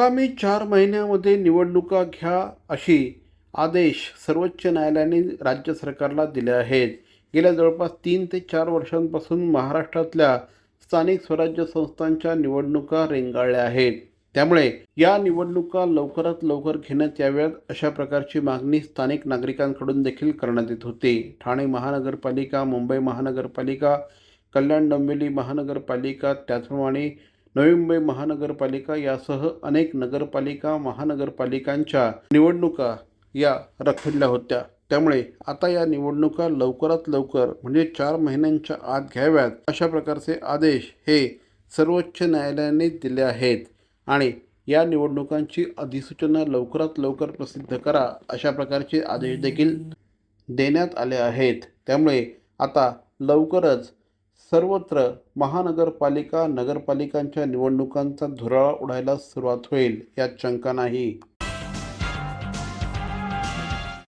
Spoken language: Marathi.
आगामी चार महिन्यामध्ये निवडणुका घ्या अशी आदेश सर्वोच्च न्यायालयाने राज्य सरकारला दिले आहेत. गेल्या जवळपास तीन ते चार वर्षांपासून महाराष्ट्रातल्या स्थानिक स्वराज्य संस्थांच्या निवडणुका रेंगाळल्या आहेत. त्यामुळे या निवडणुका लवकरात लवकर घेण्यात याव्यात अशा प्रकारची मागणी स्थानिक नागरिकांकडून देखील करण्यात येत होती. ठाणे महानगरपालिका मुंबई महानगरपालिका कल्याण डोंबिवली महानगरपालिका त्याचप्रमाणे नवी मुंबई महानगरपालिका यासह अनेक नगरपालिका महानगरपालिकांच्या निवडणुका या रखडल्या होत्या. त्यामुळे आता या निवडणुका लवकरात लवकर म्हणजे चार महिन्यांच्या आत घ्याव्यात अशा प्रकारचे आदेश हे सर्वोच्च न्यायालयाने दिले आहेत. आणि या निवडणुकांची अधिसूचना लवकरात लवकर प्रसिद्ध करा अशा प्रकारचे आदेश देखील देण्यात आले आहेत. त्यामुळे आता लवकरच सर्वत्र महानगरपालिका नगरपालिकांच्या निवडणुकांचा धुराळा उडायला सुरुवात होईल यात शंका नाही.